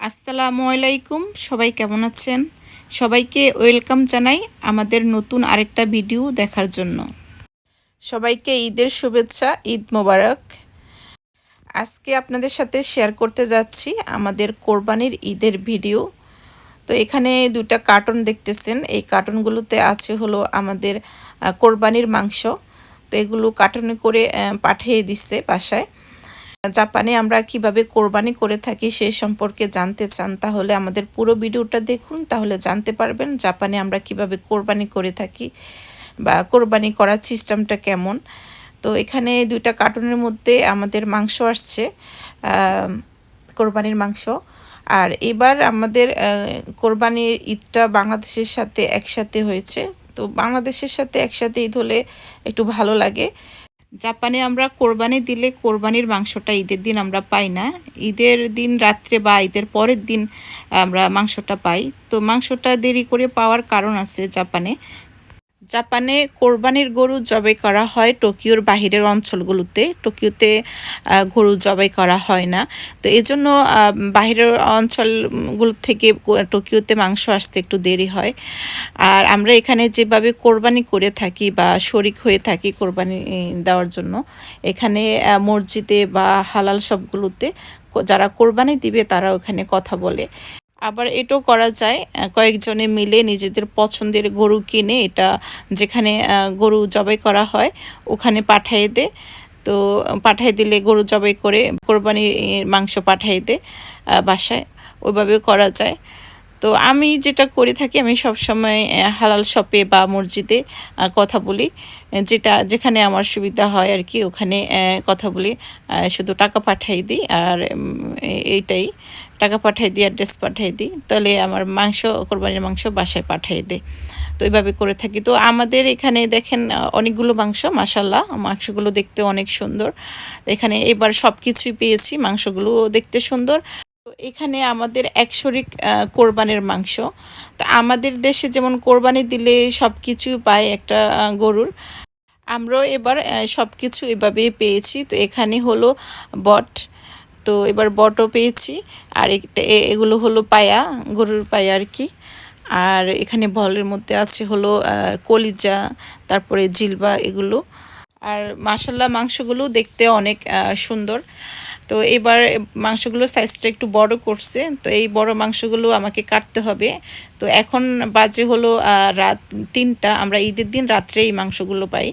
আসসালামু আলাইকুম, সবাই কেমন আছেন? সবাইকে ওয়েলকাম জানাই আমাদের নতুন আরেকটা ভিডিও দেখার জন্য। সবাইকে ঈদের শুভেচ্ছা, ঈদ মোবারক। আজকে আপনাদের সাথে শেয়ার করতে যাচ্ছি আমাদের কোরবানির ঈদের ভিডিও। তো এখানে দুটা কার্টন দেখতেছেন। এই কার্টনগুলোতে আছে হলো আমাদের কোরবানির মাংস। তো এগুলো কার্টনে করে পাঠিয়ে দিচ্ছে বাসায়। জাপানে আমরা কীভাবে কোরবানি করে থাকি সে সম্পর্কে জানতে চান, তাহলে আমাদের পুরো ভিডিওটা দেখুন, তাহলে জানতে পারবেন জাপানে আমরা কীভাবে কোরবানি করে থাকি বা কোরবানি করার সিস্টেমটা কেমন। তো এখানে দুইটা কার্টুনের মধ্যে আমাদের মাংস আসছে কোরবানির মাংস। আর এবার আমাদের কোরবানির ঈদটা বাংলাদেশের সাথে একসাথে হয়েছে। তো বাংলাদেশের সাথে একসাথে ঈদ হলে একটু ভালো লাগে। জাপানে আমরা কোরবানি দিলে কোরবানির মাংসটা ঈদের দিন আমরা পাই না। ঈদের দিন রাত্রে বা ঈদের পরের দিন আমরা মাংসটা পাই। তো মাংসটা দেরি করে পাওয়ার কারণ আছে জাপানে। জাপানে কোরবানির গরু জবাই করা হয়, টোকিওর বাহিরের অঞ্চলগুলোতে। টোকিওতে গরু জবাই করা হয় না। তো এই জন্য বাহিরের অঞ্চলগুলো থেকে টোকিওতে মাংস আসতে একটু দেরি হয়। আর আমরা এখানে যেভাবে কোরবানি করে থাকি বা শরিক হয়ে থাকি কোরবানি দেওয়ার জন্য, এখানে মসজিদে বা হালাল সবগুলোতে, যারা কোরবানি দিবে তারা ওখানে কথা বলে। আবার এটাও করা যায় কয়েকজনে মিলে নিজেদের পছন্দের গরু কিনে এটা যেখানে গরু জবাই করা হয়, ওখানে পাঠিয়ে দে। তো, পাঠিয়ে দিলে গরু জবাই করে কোরবানির মাংস পাঠিয়ে দে বাসায়। ওইভাবেও করা যায়। তো আমি যেটা করে থাকি, আমি সবসময় হালাল শপে বা মসজিদে কথা বলি। যেটা, যেখানে আমার সুবিধা হয় আর কি, ওখানে কথা বলি। শুধু টাকা পাঠাই দিই আর এইটাই। টাকা পাঠাই দিই অ্যাড্রেস পাঠাই দিই, তাহলে আমার মাংস, কোরবানির মাংস বাসায় পাঠিয়ে দেয়। তো এইভাবে করে থাকি। তো আমাদের এখানে দেখেন অনেকগুলো মাংস মাসাল্লাহ মাংসগুলো দেখতে অনেক সুন্দর। এখানে এবার সব কিছুই পেয়েছি, মাংসগুলো দেখতে সুন্দর। তো এখানে আমাদের একশরিক কোরবানির মাংস। তো আমাদের দেশে যেমন কোরবানি দিলে সব কিছু পায় একটা গরুর। আমরাও এবার সব কিছু এভাবেই পেয়েছি। তো এখানে হলো বট তো এবার বটও পেয়েছি। আর এগুলো হলো পায়া, গরুর পায়া আর কি। আর এখানে বলের মধ্যে আছে হলো কলিজা, তারপরে জিলবা এগুলো। আর মাসাল্লাহ মাংসগুলো দেখতে অনেক সুন্দর। তো এবার মাংসগুলো সাইজটা একটু বড় করছে। তো এই বড় মাংসগুলো আমাকে কাটতে হবে। তো এখন বাজে হলো রাত তিনটা। আমরা ঈদের দিন রাত্রে এই মাংসগুলো পাই,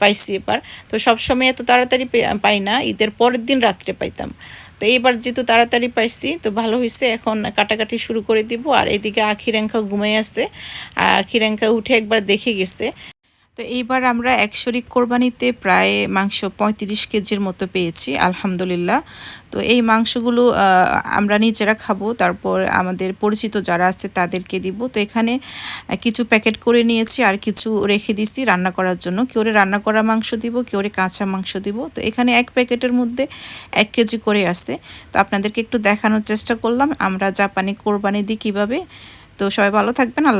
পাইছি এবার। তো সবসময় এত তাড়াতাড়ি পাই না। ঈদের পরের দিন রাত্রে পাইতাম। তো এইবার যেহেতু তাড়াতাড়ি পাইছি, তো ভালো হয়েছে এখন কাটাকাটি শুরু করে দিব। আর এদিকে আখিরাঙ্কা ঘুমাই আছে। আখিরাঙ্কা উঠে একবার দেখে গেছে। তো এইবার আমরা এক শরিক কোরবানিতে প্রায় মাংস পঁয়ত্রিশ কেজির মতো পেয়েছি, আলহামদুলিল্লাহ। তো এই মাংসগুলো আমরা নিজেরা খাব, তারপর আমাদের পরিচিত যারা আছে তাদেরকে দিব। তো এখানে কিছু প্যাকেট করে নিয়েছি আর কিছু রেখে দিছি রান্না করার জন্য। কেউরে রান্না করা মাংস দিব কেউরে কাঁচা মাংস দিব। তো এখানে এক প্যাকেটের মধ্যে এক কেজি করে আসছে। তো আপনাদেরকে একটু দেখানোর চেষ্টা করলাম, আমরা জাপানি কোরবানি দিই কীভাবে। তো সবাই ভালো থাকবেন, আল্লাহ